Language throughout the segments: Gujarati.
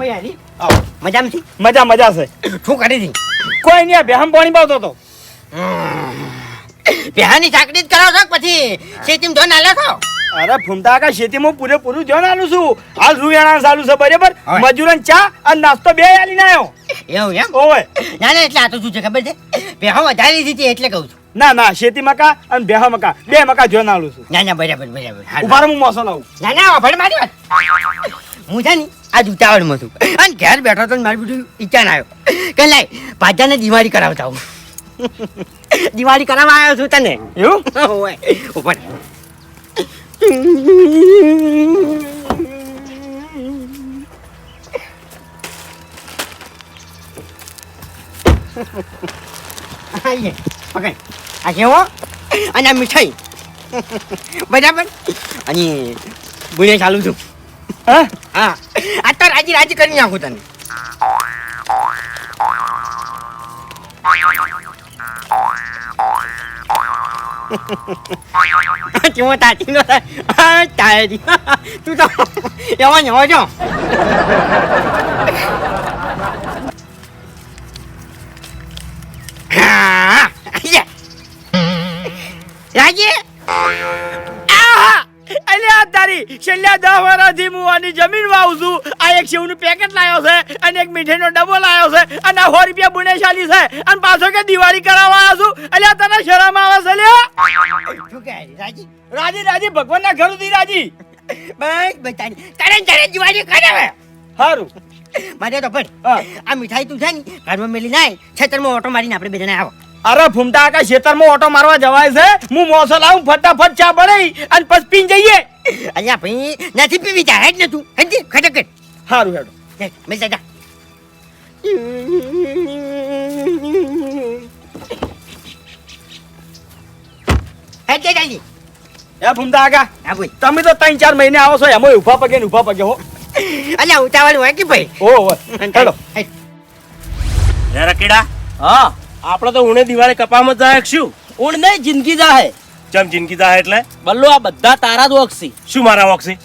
ભાઈ હારી આવો. મજામાં છી? મજા મજા છે. શું કરી હતી? કોઈ નહીં બેહમ પાણી પાવતો હતો. બેહાની ચાકડી જ કરાવો છો પછી શેતીમાં ધોન આલે છો? અરે ફૂમતા કાકા ખેતીમાં પૂરેપૂરું ધ્યાન આલું છું. હાલ રૂયાણા ચાલુ છે બરાબર? મજૂરન ચા અને નાસ્તો બે આલીને આવ્યો એવું એમ? ઓય ના ના એટલે આ તો શું છે ખબર છે? પેહા વધારી દીધી એટલે કહું છું. ના ના શેતી મકા અને બેહા મકા. બે મકા ધ્યાન આલું છું. ના ના બરાબર બરાબર. હા, હું મોસો લાવું. ના ના ભણ મારી વાત. હું છે ને આ ઉતાવળમાં છું. અને ઘેર બેઠો તો મારી બધું ઈચ્છા ના આવ્યો. કે લાય પાછાને દિવાળી કરાવતા હું દિવાળી કરાવવા આવ્યો છું તને. એવું? હોય. ઉપર. અને આ મીઠાઈ. બરાબર? અને ગુને ચાલુ છું. હા? હા. આ તો રાજી રાજી કરી નાખું તને. રાજી? અલ્યા તારી છેલ્લા દસ વર્ષથી હું આની જમીન વાવું છું. આ એક શિવનું પેકેટ લાવ્યો છે અને એક મીઠાઈનો ડબ્બો લાવ્યો છે અને આ સો રૂપિયા બુનેશાલી છે. અને પાછો કે દિવાળી કરાવવા આવ્યો છું. અલ્યા તને શરમ આવે છે લ્યો. રાજી? રાજી ભગવાનના ઘર સુધી રાજી. બસ બધાની. તારે તારે દિવાળી કરાવે સારું મારે તો પણ. આ મીઠાઈ તું છે ને ઘરમાં મેલી નાય છેતરમાં ઓટો મારીને આપણે બધાને આવો. અરે ફૂમતા આકા ખેતરમાં ઓટો મારવા જવાય છે. હું મોસો લાવું ફટાફટ ચા બનાવી અને પછી પીન જઈએ. અહીંયા ભાઈ નથી પીવી જા હેડ ને તું. હેડ ખટક સારું હેડો. મેં જા. હેડ જા જલ્દી. એ ફૂમતા આકા હા બોલ. તમે તો ત્રણ ચાર મહિને આવો છો એમાં ઊભા પગે ને ઊભા પગે હો. અલ્યા ઉતાવળ હોય કે ભાઈ? ઓ હો હેડો. હેડ. રકીડા હા. આપણે તો ઉણે દિવાળી કપામાં જાય શું? ઊણ નહીં જિંદગી જાહે. ચમ જિંદગી જાય એટલે? બલ્લો આ બધા તારા જ વોક્ષી શું મારા વોક્ષી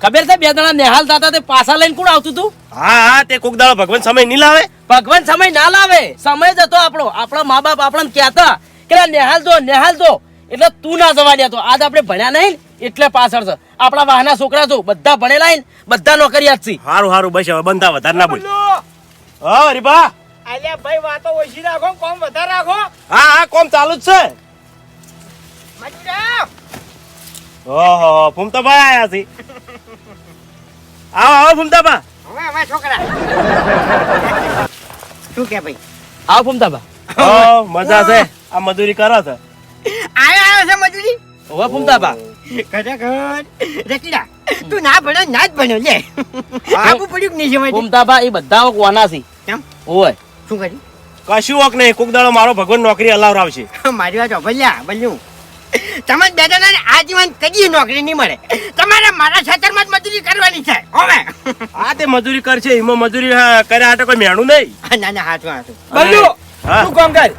ખબર છે બે દાડા નિહાલ દાદા તે પાછા લઈને કોણ આવતું તું? હા હા તે કોક દાડો ભગવાન સમય નહીં લાવે? ભગવાન સમય ના લાવે. સમય જ હતો આપણો. આપણા મા બાપ આપણને કહેતા કે નિહાલ દો નિહાલ દો એટલે તું ના જવા દેતો આજ આપણે ભણ્યા નહીં એટલે પાછળ છે. આપણા વાહના છોકરા છો બધા ભણેલા બધા નોકરિયાત છે. હારું સારું બસ હવે બંધા વધારે ના બોલ. હા હરીબા અલ્યા ભાઈ વાતો ઓછી રાખો કોમ વધારે રાખો. હા હા કોમ ચાલુ જ છે. મજૂરા! ઓહો ફૂમતાભાઈ આયા છે. આવો આવો ફૂમતાભા. હવે હવે છોકરા. શું કે ભાઈ? આવો ફૂમતાબા ઓ મજા છે. આ મજૂરી કરો છે. આવ્યો આયો છે મજૂરી? હવે ફૂમતાબા ખરેખર. તું ના ભણ્યો ના જ ભણ્યો લે. આપું પડ્યું કે નહીં સમજ ફૂમતાબા એ બધા કોના છે? કેમ? ઓય શું કર્યું કશું વોક નહીં. કોક દાડો મારો ભગવાન નોકરી હલાવરાવશે મારી વાત ભલ્યા ભલ્યું તમે બે આજીવન કદી નોકરી નહીં મળે. તમારે મારા ખેતરમાં જ મજૂરી કરવાની છે હવે. આ તે મજૂરી કરશે એમાં મજૂરી કર્યા હાટે કોઈ મેણું નહીં. ના ના હાથું હાથું બલ્લુ હા. શું કામ કર?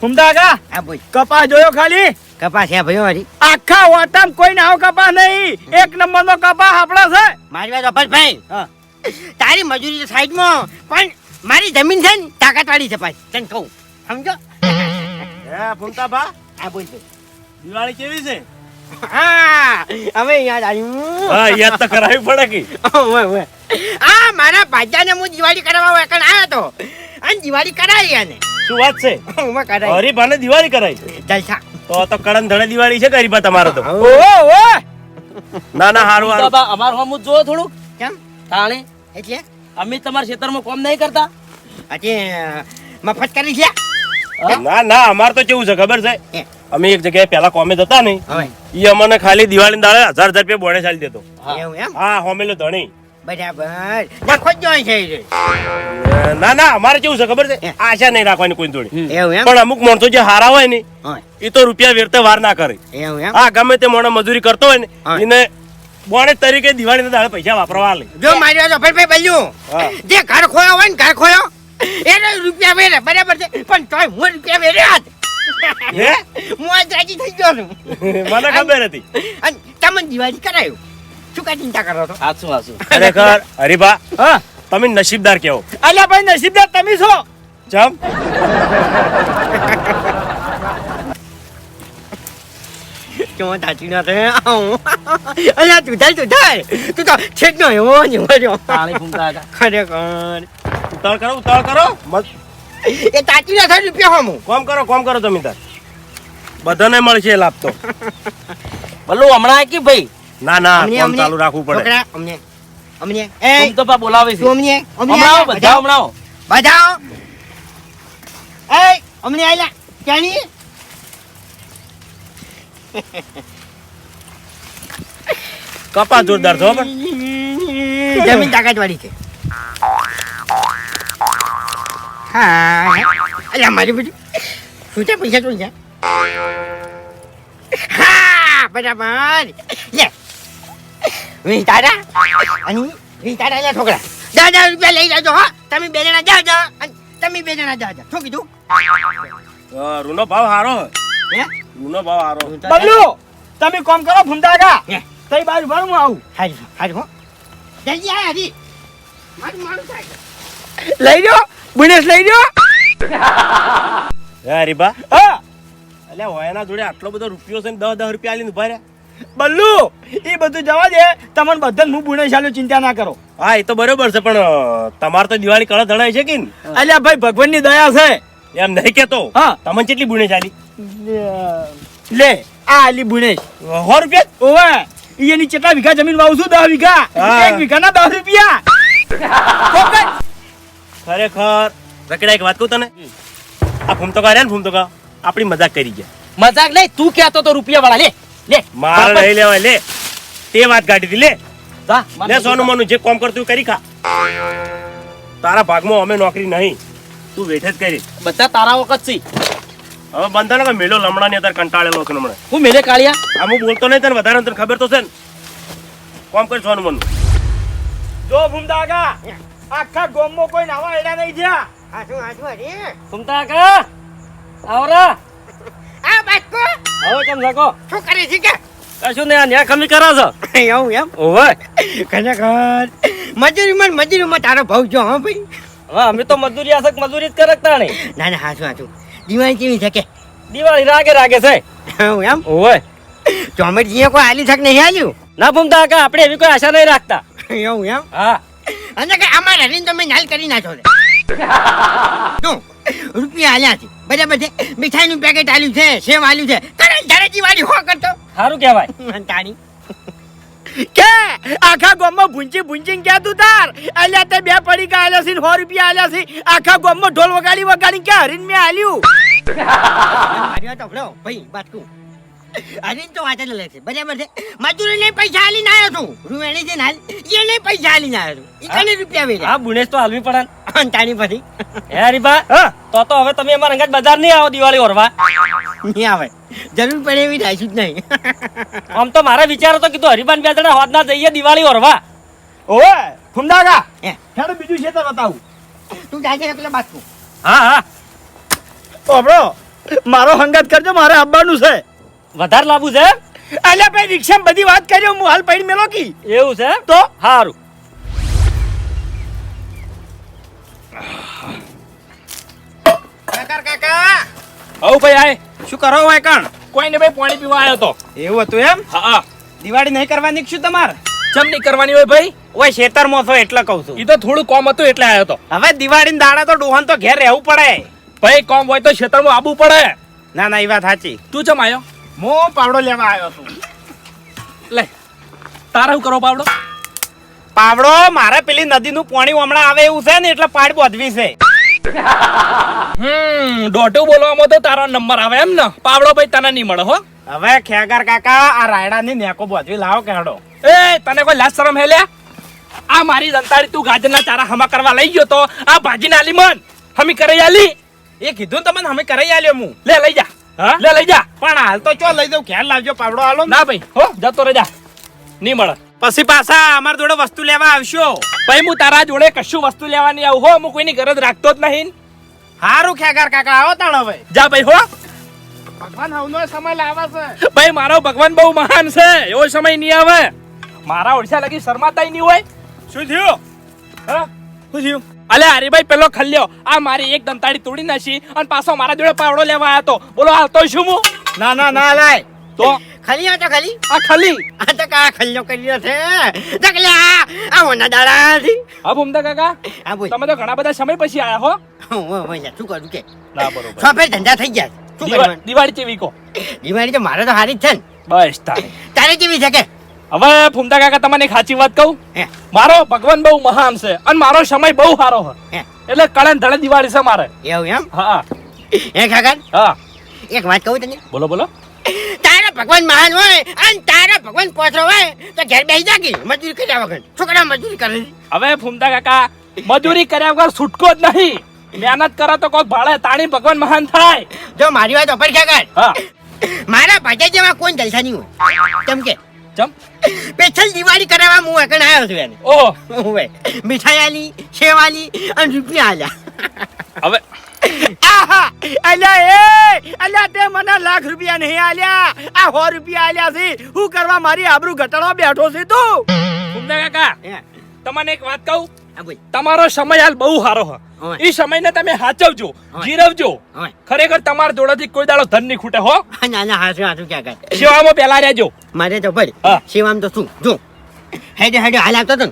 કુમતા કા હા ભાઈ કપા જોયો ખાલી? કપાસ છે ભાઈ મારી. આખા વાટામ કોઈ નાવ કપા નહીં. એક નંબર નો કપા આપણો છે. મારી વાત ભાઈ. તારી મજૂરી તો સાઈડમાં પણ મારી જમીન છે ને તાકાત વાળી છે ભાઈ. તને કહું. સમજો? હે ફૂમતાભા હા આ બોલ. દિવાળી કેવી છે? હા હવે યાદ આવ્યું. હા યાદ તો કરાવી પડે કે. ઓય ઓય આ મારા ભાજાને હું દિવાળી કરાવવા વેકણ આવ્યો તો. અને દિવાળી કરાવી આને શું વાત છે? ઓવે કરાવી. હરીભાને દિવાળી કરાવી. જલસા. તો તો કડન ધડે દિવાળી છે ગરીબા તમારો તો? ઓ ઓ ના ના હારું હારું. બાબા અમાર હોમ જો થોડું કેમ? તાણે. એટલે? અમે તમારા ક્ષેત્રમાં કોમ નહીં કરતા. આજે મફત કરી છે. ના ના અમાર તો કેવું છે ખબર છે? અમે એક જગ્યાએ પેલા કોમે જતા ને ઈ અમને ખાલી દિવાળી દાડે હજાર હજાર રૂપિયા બોણે ચાલી દેતો. હા. હોમેલો ધણી. બરાબર. નાખો જ છે એ રે. અ, ના ના અમારે કેવું છે ખબર છે? આશા નહીં રાખવાની કોઈ જોડે. પણ અમુક માણસો જે હારા હોય ને એ તો રૂપિયા વેરતે વાર ના કરે. હા ગમે તે મોણો મજૂરી કરતો હોય ને એને બોણે તરીકે દિવાળી દાડે પૈસા વાપરવા લે જો મારી વાત ભાઈ ભાઈ બલ્યું જે ઘર ખોયો હોય ને ઘર ખોયો. એને રૂપિયા વેરે બરાબર છે. પણ તોય હું રૂપિયા મેરે હાથ હે? હું આજ રાજી થઈ ગયો છું. મને ખબર હતી. અને તમને દિવાળી કરાયું. શું કાંઈ ચિંતા કરો છો? આસુ આસુ ખરેખર હરીભા હા? તમે નસીબદાર કેવો. અલ્યા ભાઈ નસીબદાર તમે છો. જમ તું થાય તું તો છેક નો એવો ને એવો રહ્યો. તાળી ફૂમતા હતા ખરેખર. ઉતાળ કરો ઉતાળ કરો. એ તાચી ના થાય રૂપિયા હમું. કોમ કરો કોમ કરો તમે તાર બધાને મળશે લાભ તો. ભલું હમણાં કે ભાઈ. ના ના કોમ ચાલુ રાખવું પડે. અમને અમને. એ તો પા બોલાવે છે. અમને અમને આવો, બધા હમણાં આવો. એ અમને આયલા. ક્યાંની? કપા જોરદાર છો જમીન તાકાત વાળી છે. હા. અલ્યા મારી બધું શું છે પૈસા શું છે? હા બરાબર. લે. વી તારા. અને વી તારા લે છોકરા. દસ હજાર રૂપિયા લઈ જાજો હા. તમે બે જણા જા જા અને તમે બે જણા જા જા શું કીધું? રૂનો ભાવ હારો. હે? રૂનો ભાવ હારો. બબલુ તમે કોમ કરો હે. તઈ બાજુ ભણ હું આવું. હારી હારી હો. જલ્દી આય હરી મારું મારું થાય. લઈ લ્યો. બુનેશ લઈ લ્યો. હે રીબા હા. અલ્યા હોયના જોડે આટલો બધો રૂપિયો છે ને દસ દસ રૂપિયા આલીને ઊભા રહ્યા. બલ્લુ એ બધું જવા દે. તમને બધાને હું બુનેશ આલ્યો ચિંતા ના કરો. હા એ તો બરોબર છે પણ તમારે તો દિવાળી કળા ધણાય છે કે ને? અલ્યા ભાઈ ભગવાનની દયા છે. એમ નહીં કેતો. હા. તમને કેટલી બુણે ચાલી લે આ આલી બુનેશ સો રૂપિયા? ઓવે એની કેટલા વીઘા જમીન વાવું છું દસ વીઘા. એક વીઘા ના દસ રૂપિયા. ખરેખર રકડા એક વાત કહું તને? આ ફૂમતો કા રે ને ફૂમતો કા આપણી મજાક કરી ગયા. મજાક નહીં તું કહેતો તો રૂપિયા વાળા લે લે મારે લઈ લેવાય લે. તે વાત કાઢી દી લે. જા, લે સોનું મોનું જે કોમ કરતું કરી ખા. તારા ભાગમાં અમે નોકરી નહીં. તું વેઠે જ કરી. બધા તારા વખત સી હવે બંધા ને મેલો લમણાની અત્યારે કંટાળેલો છે હમણાં. હું મેલે કાળિયા? આમ હું બોલતો નહીં તને વધારે તને ખબર તો છે ને. કોમ કરી સોનું મોનું. જો ભૂમતા કા આખા ગોમમાં કોઈ નવા એડા નહીં થયા. હાજુ હાજુ હરી સુમતા કા આવરા. આ બાટકો હવે કેમ લાગો શું કરે છે કે? કશું ને ન્યા ખમી કરા છો. એવું એમ? ઓવે. કને કર મજૂરી માં મજૂરી માં તારો ભાવ જો હા ભાઈ. હા અમે તો મજૂરી આસક મજૂરી જ કરકતા નહીં ના ના હાજુ હાજુ દિવાળી કેવી છે કે? દિવાળી રાગે રાગે છે. એવું એમ? ઓવે. ચોમેટજીએ કોઈ આલી થક નહીં આલ્યું ના ભૂમતા કા આપણે એવી કોઈ આશા નહીં રાખતા. એવું એમ? હા. અને કે અમારા રીન તમે નાલ કરી નાખો ને શું? રૂપિયા આલ્યા છે. બરાબર છે? મીઠાઈનું પેકેટ આલ્યું છે સેવ આલ્યું છે. તરત જ્યારે વાળી હો કરતો. સારું કહેવાય. તાણી કે? આખા ગામમાં ભૂંચી ભૂંચીને ક્યાં તું તાર. અલ્યા તે બે પડીકા આલ્યા છે સો રૂપિયા આલ્યા છે. આખા ગામમાં ઢોલ વગાડી વગાડી ક્યાં હરીન મેં આલ્યું? ભાઈ વાત ભલો હરીને તો વાત જ લે છે. બરાબર છે? મજૂરીને પૈસા આલીને આવ્યો છું. રૂવેણી છે ને હાલ એને પૈસા આલીને આવ્યો છું. ઈ રૂપિયા વેરે હા બુનેશ તો હાલવી પડે અંતાણી પછી. હે હરીબા હા. તો તો હવે તમે અમારા અંગત બજાર નહીં આવો દિવાળી ઓરવા. નહીં આવે. જરૂર પડે એવી રાખ્યું જ નહીં. આમ તો મારા વિચારો તો કીધું હરીબાન બે જણા હોદ ના જઈએ દિવાળી ઓરવા. ઓએ હે. હેડો બીજું છે તો બતાવું તું જાજે એકલો બાટકું હા હા. ઓબળો મારો હંગાત કરજો મારે આવવાનું છે. વધારે લાવવું છે? અલ્યા ભાઈ રિક્ષામાં બધી વાત કર્યો હું હાલ પડી મેલો કી? એવું છે? તો? સારું કાકા કાકા. હવ ભાઈ આય. શું કરો ભાઈ કણ? કોઈને ભાઈ પાણી પીવા આવ્યો તો. એવું હતું એમ? હા દિવાળી નહીં કરવાની શું તમારે? ચમ નહીં કરવાની હોય ભાઈ? ઓય શેતરમાં છો એટલે કહું છું. એ તો થોડું કોમ હતું એટલે આવ્યો તો. હવે દિવાળી દાડા તો ડોહન તો ઘેર રહેવું પડે. ભાઈ કોમ હોય તો ખેતરમાં આવવું પડે. ના ના એ વાત સાચી. તું ચમ આવ્યો હું પાવડો લેવા આવ્યો છું. લે તારે શું કરો પાવડો? પાવડો મારે પેલી નદીનું પાણી હમણાં આવે એવું છે ને એટલે પાડ બોધવી છે. હમ દોઢું બોલવામાં તો તારો નંબર આવે એમ ને. પાવડો ભાઈ તને નહીં મળે હો. હવે ખેગર કાકા આ રાયડાની નેકો બોધવી લાવો કેડો. એ તને કોઈ લાજ શરમ હે લે? આ મારી દંતાળી તું ગાજરના ચારા હમા કરવા લઈ ગયો તો આ ભાજીને આલી મન. હમી કરી આલી. એ કીધું તમને હમી કરી આલ્યો હું. લે લઈ જા. હા? લે લઈ જા. પણ હાલ તો ચો લઈ દઉં ખ્યાલ લાવજો પાવડો. હાલો ના. ભાઈ હો જતો રહેજા. નહીં મળે. પછી પાછા અમાર જોડે વસ્તુ લેવા આવશો. ભાઈ હું તારા જોડે કશું વસ્તુ લેવાની આવું હો હું કોઈની ગરજ રાખતો જ નહીં. હારું ખેગાર કાકા આવો તાણ હવે જા ભાઈ હો. ભગવાન હવનો સમય લાવે છે. ભાઈ મારો ભગવાન બહુ મહાન છે એવો સમય નહીં આવે. મારા ઓડિશા લગી શરમાતાય નહીં હોય. શું થયું? હા? શું થયું? અલે હરીભાઈ પેલો ખલ્યો. આ મારી એક દંતાળી તોડી નાખી અને પાછો મારા જોડે પાવડો લેવા આવ્યો તો. બોલો હાલતો શું હું? ના ના ના લાય. તો? ખાલી આ તો ખાલી. આ ખલી. આ તો કા ખલ્યો કર્યો છે? દકલ્યા આ. ઓના દાડા હતી હા ભૂમતા કાકા? આ બોલ. તમે તો ઘણા બધા સમય પછી આયા હો. હો હો યાર શું કરું કે? ના બરોબર. સોફે ધંધા થઈ ગયા. શું દિવાળી કેવી કો? દિવાળી તો મારે તો હારી જ છે ને. બસ તારે. તારે કેવી છે કે? હવે ફૂમતા કાકા તમને એક સાચી વાત કહું? મારો ભગવાન બહુ મહાન છે અને મારો સમય બહુ સારો છે. હે. એટલે કળે ધડે દિવાળી છે મારે. એવું એમ? હા. એ કાકા? હા. એક વાત કહું તને? બોલો બોલો. તારા ભગવાન મહાન હોય અને તારા ભગવાન પોચો હોય તો ઘેર બેસી જાગી મજૂરી કર્યા વગર છોકરા મજૂરી કરે હવે ફૂમતા કાકા મજૂરી કર્યા વગર છૂટકો જ નહીં. મહેનત કરો તો કોક ભાડે તાણી ભગવાન મહાન થાય. જો મારી વાત ઉપર કાકા. હા. મારા ભાઈ જેવા કોઈ જલસા નહીં હોય. કેમ કે ચમ. પેછલ દિવાળી કરાવવા હું એકણ આવ્યો છું એને. ઓહો. હવે મીઠાઈ આલી સેવ અને રૂપિયા આલ્યા. હવે. આહા અલ્યા એ અલ્યા તે મને લાખ રૂપિયા નહીં આલ્યા. આ સો રૂપિયા આલ્યા છે. હું કરવા મારી આબરૂ ઘટાડવા બેઠો છે તું. કાકા તમને એક વાત કહું? તમારો સમય હાલ બહુ સારો હોય. એ સમયને તમે સાચવજો જીરવજો. ખરેખર તમારા જોડેથી કોઈ દાડો ધન નહીં ખૂટે હો. ના ના હાથું હાથું ક્યાં કાંઈ. સેવામાં પેલા રહેજો. મારે તો ભાઈ શિવામ તો શું? જો. હેડે હેડે હાલ આવતો હતો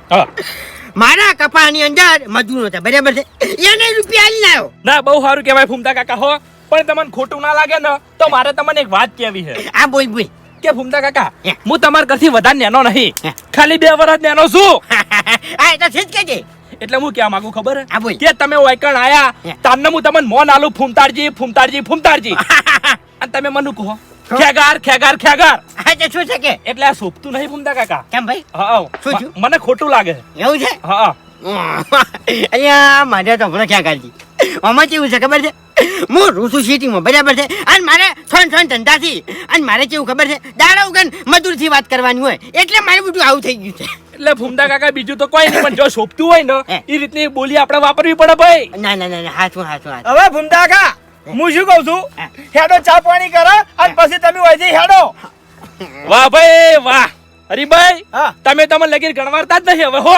મારા કપાની અંદર મજૂર હતા બરાબર છે? એને રૂપિયા લઈ આવ્યો ના બહુ સારું કહેવાય ફૂમતા કાકા હો. પણ તમને ખોટું ના લાગે ને તો મારે તમને એક વાત કહેવી છે. આ બોલ બોલ. કે ફૂમતા કાકા હું. તમારા ઘરથી વધારે નેનો નહીં. ખાલી બે વર્ષ નેનો છું. આ તો છે જ કે એટલે હું ક્યાં માંગુ ખબર. કે તમે વૈકણ આયા તમને તારને હું તમને મોન આલુ ફૂમતારજી ફૂમતારજી ફૂમતારજી અને તમે મને કહો ખેગાર ખેગાર ખેગાર. આ તો શું છે કે? એટલે આ સોપતું નહીં ફૂમતા કાકા. કેમ ભાઈ? હા શું? મને ખોટું લાગે. એવું છે? હા અહીંયા મારે તો ભલે ખેગારજી. આમાં કેવું છે ખબર છે? હું રૂસુ સિટીમાં બરાબર છે? અને મારે થોન થોન ધંધાથી અને મારે કેવું ખબર છે? દાડા ઉગન મજૂરથી વાત કરવાની હોય એટલે મારે બધું આવું થઈ ગયું છે. એટલે ફૂમતા કાકા બીજું તો કોઈ નહીં પણ જો શોભતું હોય ને એ રીતની બોલી આપણે વાપરવી પડે ભાઈ. ના ના ના હાચું હાચું હવે ભૂમતા કા હું. શું કહું છું? હેડો ચા પાણી કરો અને પછી તમે વૈજે હેડો. વાહ ભાઈ વાહ. હરીભાઈ તમે તમે તમને લગીર ગણવારતા જ નહીં હવે હો.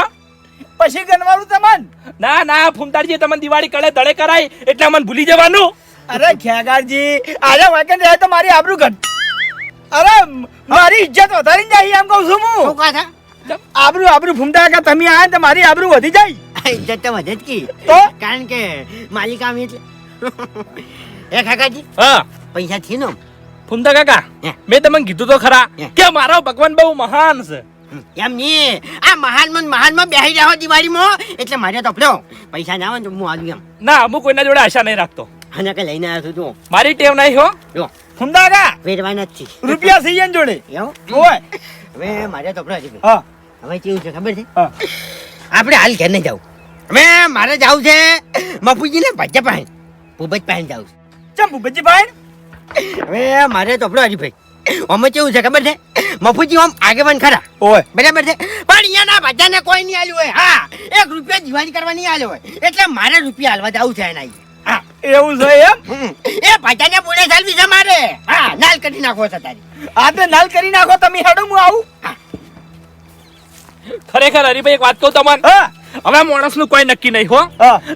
પછી ગણવાનું તમન? ના ના ફૂમતાજી તમને દિવાળી કળે દળે કરાય એટલે મને ભૂલી જવાનું. અરે ખેગારજી આજે વાકેન્ડ રહે તો મારી આબરૂ ઘટ. અરે મારી ઇજ્જત વધારી જાય એમ કહું છું હું. શું છો? આબરૂ આબરૂ ભૂમતા કે તમે આયા ને તો મારી આબરૂ વધી જાય. આ ઇજ્જત તો વધે જ કી. તો? કારણ કે માલિક આમ એટલે. એ કાકાજી હા. પૈસા થી નો? ફૂમતા કાકા. મેં તમને કીધું તો ખરા કે મારો ભગવાન બહુ મહાન છે. એમ નહીં. આ મહાનમાં માં મહાનમાં બેસી જાઓ દિવાળીમાં. એટલે મારે તો પડ્યો પૈસા ના આવે તો હું આવી એમ. ના હું કોઈના જોડે આશા નહીં રાખતો. અને કે લઈને આવ્યો છું તું મારી ટેવ નહીં હો. જો. કા વેરવાના જ છે રૂપિયા સહી એને જોડે. એવું? ઓય હવે મારે તો હજી હા. હવે કેવું છે ખબર છે? આપણે હાલ ઘેર નહીં જવું હવે મારે જવું છે બાપુજી ને ભજ્જા પાસે. ભૂપજ પાસે જવું છે. ચમ ભૂપજી ભાઈ હવે મારે તો આપણો હજી અમે કેવું છે ખબર છે? મફુજી આમ આગેવાન ખરા. ઓય. બરાબર છે? પણ અહીંયાના બધાને કોઈ નહીં આલ્યું હોય. હા એક રૂપિયા દિવાળી કરવા નહીં આલ્યો હોય. એટલે મારે રૂપિયા હાલવા જવું છે એના. હા એવું છે એમ. એ ભાજાને બોલે ચાલવી છે મારે. હા નાલ કરી નાખો છે તારી. આ તો નાલ કરી નાખો તમે હેડો હું આવું. ખરેખર હરીભાઈ એક વાત કહું તમને? હવે માણસનું કોઈ નક્કી નહીં હો.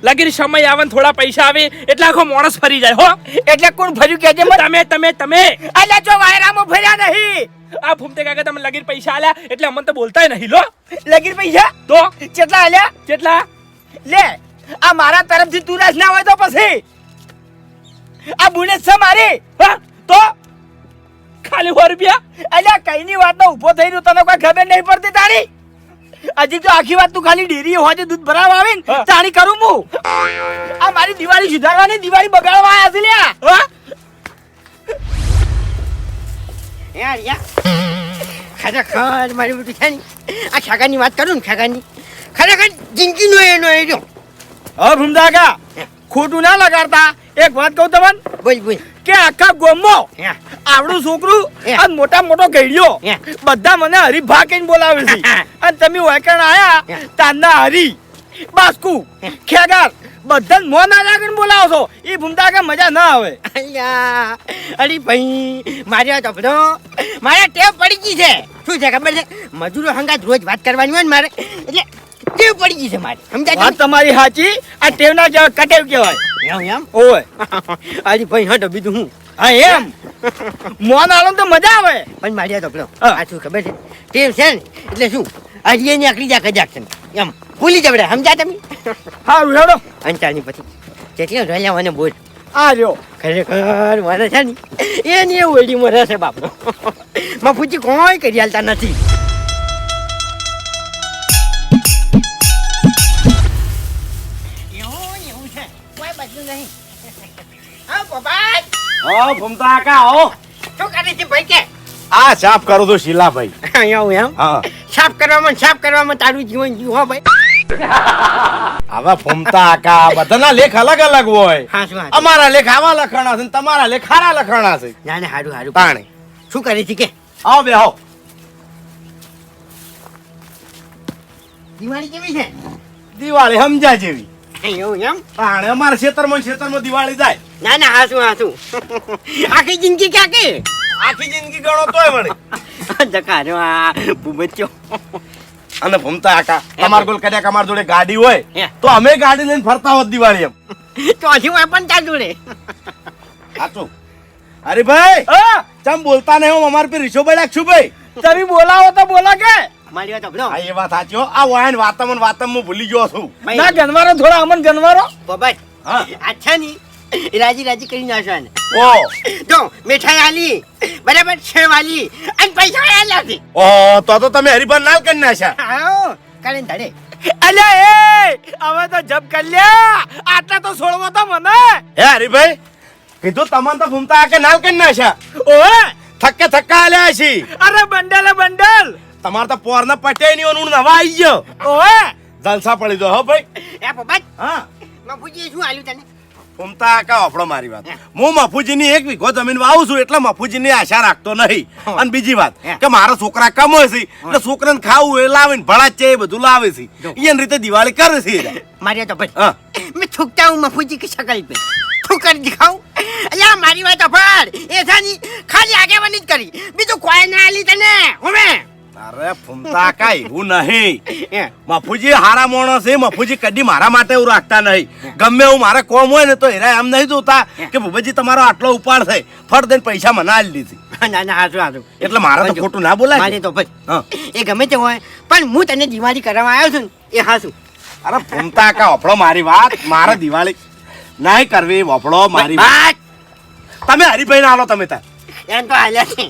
લગીર સમય આવે થોડા પૈસા આવે એટલે આખો માણસ ફરી જાય હો. એટલે કોણ ફર્યું કે તમે તમે તમે. અલ્યા જો વાયરામાં ફર્યા નહીં. આ ફૂમતે કાકા તમે લગીર પૈસા આલ્યા એટલે અમને તો બોલતાય નહીં લો લગીર પૈસા? તો? કેટલા આલ્યા? કેટલા? લે આ મારા તરફથી તું રાજ ના હોય તો પછી. આ બુને છે મારી. હા તો? ખાલી સો રૂપિયા? અલ્યા કઈની વાતનો ઊભો થઈ રહ્યો તને કોઈ ખબર નહીં પડતી તારી? હજી તો આખી વાત તું ખાલી ડેરી હોય દૂધ ભરાવા આવે ને તાણી કરું હું. આ મારી દિવાળી સુધારવાની દિવાળી બગાડવા આવ્યા છે લ્યા. ખરેખર મારી બધું છે ને આ ખાગાની વાત કરું ને ખાગાની ખરેખર જિંદગીનો એનો એ જો હા ભૂમદાકા ખોટું ના લગાડતા. એક વાત કહું તમને? બોલ બોલ. કે આખા ગોમો આવડું છોકરું. અને મોટા મોટો ગઈડ્યો. બધા મને હરીભા કહીને બોલાવે છે. અને તમે વાયકણ આયા. તાના હરી બાસ્કુ ખેગાર બધા મોં ના લાગીને બોલાવો છો. એ ભૂમતા કે મજા ના આવે. અલ્યા અરે ભાઈ મારે તો બધો મારે ટેવ પડી ગઈ છે. શું છે ખબર છે? મજૂરો હંગાત રોજ વાત કરવાની હોય ને મારે. એટલે ટેવ પડી ગઈ છે મારે. સમજાય તમારી સાચી. આ ટેવના જેવા કટેવ કહેવાય. એમ એમ ઓય. આજે ભાઈ હટો બીજું હું? હા એમ? મોન આલો ને તો મજા આવે. પણ મારી આ તો પેલો આ શું ખબર છે? ટેવ છે ને એટલે શું? આજે એની આકડી જા કજાક છે ને. એમ ભૂલી જવડે સમજા તમે? હારું હેડો. અંચાની પછી કેટલી રલ્યા મને બોલ. આ રહ્યો. ખરેખર મારે છે ને એની એવું એડીમાં રહેશે બાપડો. મફુજી કોઈ કરી હાલતા નથી. નહીં. હા પપ્પા હા ભૂમતા કાકા આવો શું કરે છે ભાઈ કે? આ સાફ કરું છું શીલાભાઈ. એવું એમ? હા. સાફ કરવામાં સાફ કરવામાં તારું જીવન જીવ ભાઈ. હવે ભૂમતા કાકા બધાના લેખ અલગ અલગ હોય. અમારા લેખ આવા લખણા છે તમારા લેખ ખારા લખણા છે. જાણે હારું હારું. પાણી શું કરે છે કે? આવો બે આવો. દિવાળી કેવી છે? દિવાળી સમજ્યા જેવી. એવું એમ? પાણે અમારા ખેતરમાં ખેતરમાં દિવાળી જાય. ના ના હાસું હાસું આખી જિંદગી ક્યાં આખી જિંદગી ગણો તોય વળી. જકારો આ ભૂબચ્યો અને ભમતા કાકા તમાર ગોલ કદાચ અમાર જોડે ગાડી હોય તો અમે ગાડી લઈને ફરતા હોત દિવાળી એમ. ચોથી હોય પણ ત્યાં જોડે. સાચું અરે ભાઈ હા. ચમ બોલતા નહીં હું અમાર પે રીસો બળ્યા છું ભાઈ? તમે બોલાવો તો બોલા કે. મારી વાત સાંભળો. હા એ વાત સાચી હો. આ વાયન વાતમ વાતમ હું ભૂલી ગયો છું. ના ગનવારો થોડા અમન ગનવારો બાબા, હા. અચ્છા ની રાજી રાજી કરી નાખો ને ઓ. જો મીઠાઈ આલી બરાબર સેવ આલી અને પૈસા આલ્યા છે. ઓ તો તો તમે હરિભાન નાલ કરી નાખ્યા. આવો કાલે ને ધડે. અલ્યા એ હવે તો જપ કરી લ્યા. આટલા તો છોડવો તો મને. હે હરિભાઈ કીધું તમને તો ઘૂમતા આકે કે નાલ કરી નાખ્યા. ઓએ થક્કે થક્કા આલ્યા છે અરે બંડલ એ બંડલ. તમારે તો પોર ને પટે નહીં ઓનું નવા આવી ગયો જલસા પડી દો હો ભાઈ. એ પપ્પા. હા. મફુજી શું આલ્યું તને? ફૂમતા કા આપણો મારી વાત. હું મફુજીની એક વીઘો જમીન વાવું છું એટલે મફુજીની આશા રાખતો નહીં. અને બીજી વાત કે મારા છોકરા કમો છે એટલે છોકરાને ખાવું એ લાવીને ભળા છે એ બધું લાવે છે. એની રીતે દિવાળી કરે છે મારી તો ભાઈ. મેં છૂકતા હું મફુજી કે શકલ પે. ઠુકર દેખાઉં અલ્યા મારી વાત અફળ એ ખાલી આગેવાની જ કરી. બીજું કોઈ ના આલી તને. હવે. અરે ફૂમતા કા એવું નહીં. મફુજી હારા માણસ છે મફુજી કદી મારા માટે એવું રાખતા નહીં. ગમે એવું મારે કોમ હોય ને તો હેરા એમ નહીં જોતા કે ભૂપતજી તમારો આટલો ઉપાડ થાય ફટ દઈને પૈસા મને આલી દીધી ના એટલે મારે તો ખોટું ના બોલાય મારે તો ભાઈ. હા. એ ગમે તે હોય પણ હું તને દિવાળી કરવા આવ્યો છું એ હાસું અરે ફૂમતા કા વફળો મારી વાત? મારે દિવાળી નહીં કરવી વફળો મારી વાત. તમે હરિભાઈ ના આલો તમે તાર એમ તો હાલ્યા છે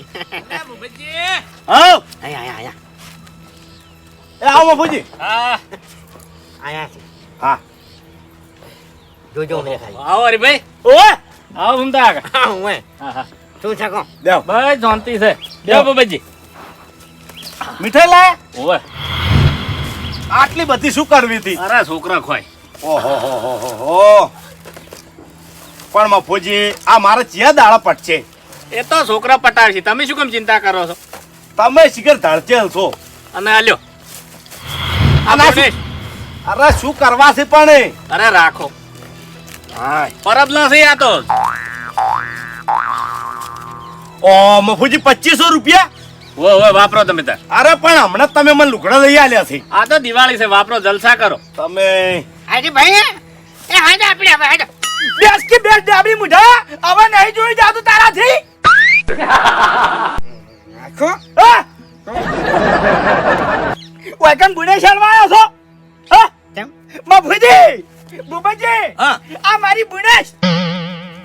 આયા આયા આયા એ આવો મફુજી હા. આયા છે. હા. જોજો મને ખાલી. આવો હરીભાઈ. ઓએ આવો ઘૂમતા કાકા હા હું હે. હા હા. શું છે કહો દેવ. બસ શાંતિ છે. દેવ. બાબાજી મીઠાઈ લાય? ઓવે. આટલી બધી શું કરવી હતી? અરે છોકરા ખોય. ઓહો હો હો હો હો પણ મફુજી આ મારે ચિયા દાડા પટશે એ તો છોકરા પટાવશે તમે શું કેમ ચિંતા કરો છો? તમે શિખર ધડચેલ છો. અને આલ્યો અરે શું કરવા છે પણ અરે રાખો. પરબ નથી આ તો. ઓ મફુજી પચીસો રૂપિયા? ઓ ઓ વાપરો તમે તાર અરે પણ હમણાં જ તમે મને લુગડા લઈ આલ્યા છે. આ તો દિવાળી છે. વાપરો જલસા કરો. તમે હાજી ભાઈ એ હાજા આપણે હવે હાડો બેસ કે બેસ ડાબડી મુઢા. હવે નહીં જોઈ જાતું તારાથી. હા? વેકન બુડે શર્મા આવ્યો છો? હા? તેમ મફુજી બુબજી આ મારી બુનેશ.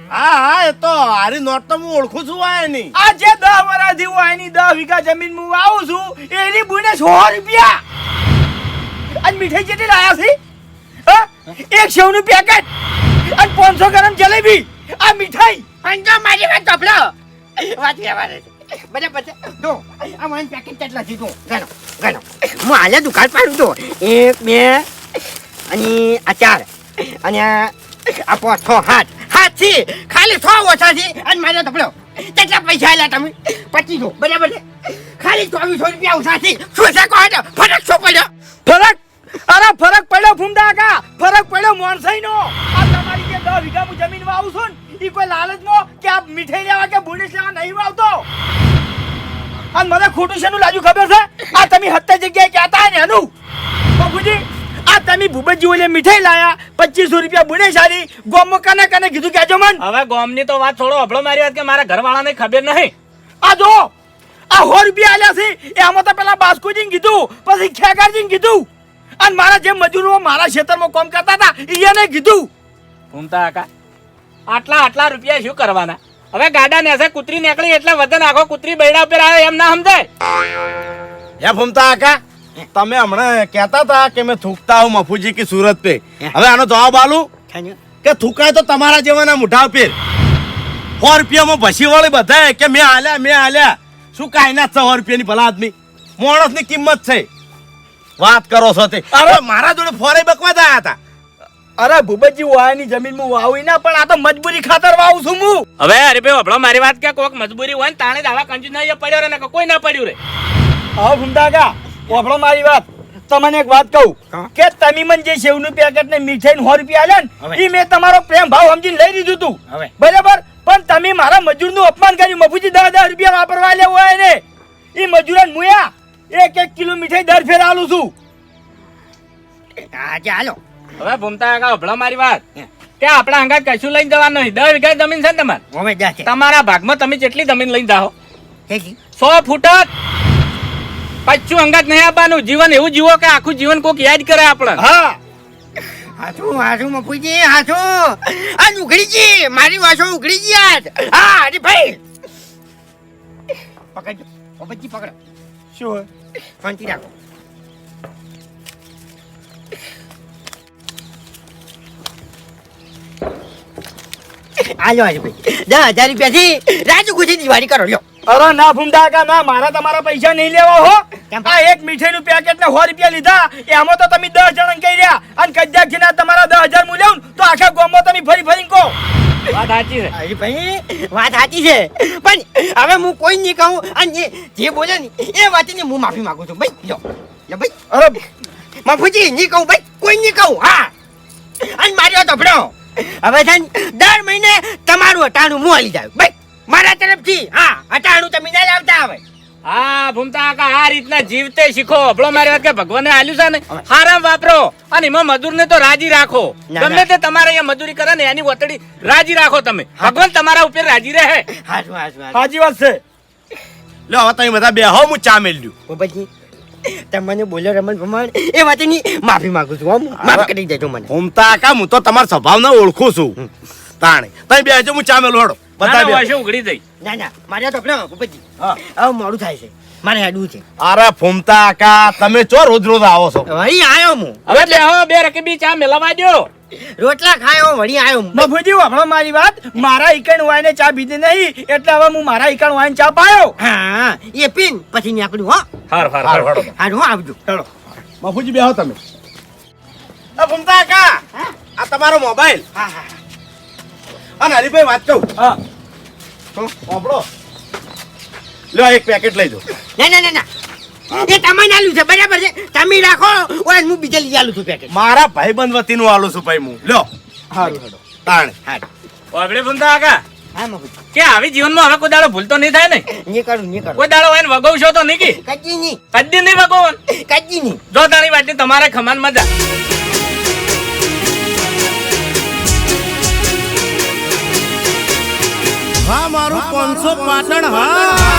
હા હા એ તો હારી નોટ તો હું ઓળખું છું આ એની. આ જે દસ વર્ષથી હું આની દસ વીઘા જમીન હું વાવું છું એની બુને સો રૂપિયા. અને મીઠાઈ કેટલી લાયા છે? એક એક સેવનું પેકેટ અને પાંચસો ગ્રામ જલેબી. આ મીઠાઈ. પણ જો મારી વાત સાંભળો. વાત વ્યવહાર બરાબર છે? જો આ વાઈન પેકેટ કેટલા જો ગણો ગણો હું હાલે દુકાન પાડું તો એક બે અને આ ચાર અને આ પાંચ છ સાત. હાથ છે. ખાલી છ ઓછા છે અને મારે ધપડો કેટલા પૈસા આવ્યા તમે? પચીસો. બરાબર છે? ખાલી ચોવીસો રૂપિયા ઓછા છે. શું છે કહો તો? ફરક શું પડ્યો? ફરક? અરે ફરક પડ્યો ફૂમદા કા ફરક પડ્યો મોણસાઈ નો આ તમારી જે દસ વીઘા જમીન વાવું છું ને ઈ કોઈ લાલચમાં કે આ મીઠાઈ લેવા કે બુનેશ લેવા નહીં આવતો? અને મને ખોટું શેનું લાગ્યું ખબર છે? આ તમે હત્યા જગ્યાએ કહેતા ને એનું? બાપુજી આ તમે ભૂપતજી ઓલે મીઠાઈ લાયા પચીસો રૂપિયા બુડે સારી ગોમ કને કને કીધું કેજો મન હવે ગોમની તો વાત છોડો અભળો મારી વાત કે મારા ઘરવાળાને ખબર નહીં. આ જો આ સો રૂપિયા આલ્યા છે એ આમાં તો પેલા બાસ્કુજીને કીધું પછી ખેગારજીને કીધું. અને મારા જે મજૂરો મારા ખેતરમાં કામ કરતા હતા એને કીધું. ઘૂમતા કાકા આટલા આટલા રૂપિયા શું કરવાના? હવે ગાડા નેસે કૂતરી નીકળી એટલે વજન આખો કૂતરી બૈડા ઉપર આવે એમ ના સમજાય? હે ફૂમતા આકા તમે હમણાં કહેતા હતા કે મેં થૂકતા હું મફુજી કે સુરત પે. હવે આનો જવાબ આલું. કે થૂકાય તો તમારા જેવાના મુઠા પે સો રૂપિયામાં ભસી વાળી બધા કે મેં હાલ્યા મેં હાલ્યા શું કાંઈ ના સો રૂપિયાની ભલા આદમી? માણસની કિંમત છે. વાત કરો છો તે. અરે મારા જોડે ફોરે બકવા થયા હતા. અરે ભૂપતજી વાયની જમીનમાં વાવી ના પણ આ તો મજબૂરી ખાતર વાવું છું હું. હવે અરે ભાઈ અભળો મારી વાત કે કોઈક મજબૂરી હોય ને તાણે દાવા કંજુ ના પડ્યો રે ને કોઈ ના પડ્યું રે હા ભૂમતાકા ઓફળો મારી વાત. તમને એક વાત કહું. કે? તમે મને જે સેવનું પેકેટ ને મીઠાઈ સો રૂપિયા આલ્યા ને એ મેં તમારો પ્રેમ ભાવ સમજીને લઈ લીધું તું. બરાબર? પણ તમે મારા મજૂરનું અપમાન કર્યું. મફુજી દસ દસ રૂપિયા વાપરવા લેવો હોય ને એ મજૂરન મુયા એક એક કિલો મીઠાઈ દર ફેર આલું છું. હા ચાલો હવે ભૂમતા કાકા અભળો મારી વાત. કે આપણા અંગાત કશું લઈને જવાનું નહીં. દસ વીઘા જમીન છે ને તમારે? તમારા ભાગમાં તમે જેટલી જમીન લઈને જાઓ. સો ફૂટ જ. પાછું અંગાત નહીં આપવાનું. જીવન એવું જીવો કે આખું જીવન કોક યાદ કરે આપણે. હા. મફુજી હાથું. આ ઉઘડીજી મારી વાસો ઉઘડીજી આજ. હા અરે ભાઈ. પકડજો. પકડો. શું શાંતિ રાખો. આલો આજો ભાઈ દસ હજાર રૂપિયાથી રાજુ ગુજી દિવાળી કરો લ્યો. અરે ના ભૂમતાકા ના મારા તમારા પૈસા નહીં લેવા હો? આ એક મીઠાઈનું પેકેટ ને સો રૂપિયા લીધા. એમાં તો તમે દસ જણ કહી રહ્યા. અને કદાચ ના તમારા દસ હજાર હું લેવું તો આખા ગામમાં તમે ફરી ફરી કહો. વાત સાચી છે. અરે ભાઈ વાત સાચી છે. પણ હવે હું કોઈ નહીં કહું અને જે બોલે ને એ વાતની હું માફી માંગુ છું. ભાઈ લો લો ભાઈ. અરે મફુજી નહીં કહું ભાઈ કોઈ નહીં કહું. હા. અને મારી વાત અભડો હવે છે ને દર મહિને તમારું અટાણું હું હલી જાય ભાઈ મારા તરફથી હા અટાણું તમે ના લાવતા હવે હા ભૂમતા કાકા આ રીતના જીવતે શીખો. અભળો મારી વાત કે ભગવાને આલ્યું છે ને? હારામ વાપરો. અને એમાં મજૂરને તો રાજી રાખો. ગમે તે તમારે અહીંયા મજૂરી કરે ને એની વતડી રાજી રાખો તમે. ભગવાન તમારા ઉપર રાજી રહે. સાચી વાત છે. લો હવે તમે બધા બેહો હું ચા મેલ્યું બાબાજી તમને બોલ્યો રમણ ભમણ એ વાતની માફી માંગુ છું હો. માફ કરી દેજો મને. ફૂમતા કાકા હું તો તમારા સ્વભાવને ઓળખું છું. તાણે. તમે બેજો હું ચા મેલો હડો બધા નાના ઉગડી દઈ. ના ના મારે તો પેલો ઉપજી હા. હવે મોડું થાય છે. મારે હેડવું છે. અરે ફૂમતા કાકા તમે ચો રોજ રોજ આવો છો? અહીં આવ્યો હું. હવે બેહો બે રકબી ચા મેલાવા દો રોટલા ખાયો વળી આવ્યો હું મફુજી વાપરો મારી વાત. મારા ઈકણ વાઈને ચા પીધી નહીં એટલે હવે હું મારા ઈકણ વાઈને ચા પાયો. હા એ પીન પછી નીકળ્યું હો. હાર હાર હાર હાર. હાર હું આવજો. ચલો બાપુજી બેહો તમે. આ ફૂમતા કા આ તમારો મોબાઈલ. હા હા અને હરીભાઈ વાત કહું. હા. ઓપડો લ્યો એક પેકેટ લઈ દો ના ના ના ના. એ તમને આલું છે બરાબર છે? તમે રાખો ઓય હું બીજે લઈ આલું છું પેકેટ મારા ભાઈબંધ વતીનું આલું છું ભાઈ હું. લ્યો. હારું હેડો તાણે. હારું. આપણે ભૂમતા આગા. કે આવી જીવનમાં હવે કોઈ દાડો ભૂલ તો નહીં થાય ને? નહીં કરું નહીં કરું. કોઈ દાડો એને વગવશો તો નહીં કી? કદી નહીં. કદી નહીં વગવન કદી નહીં. જો તારી વાતની તમારે ખમાન મજા. હા મારું પાંચસો પાટણ હા.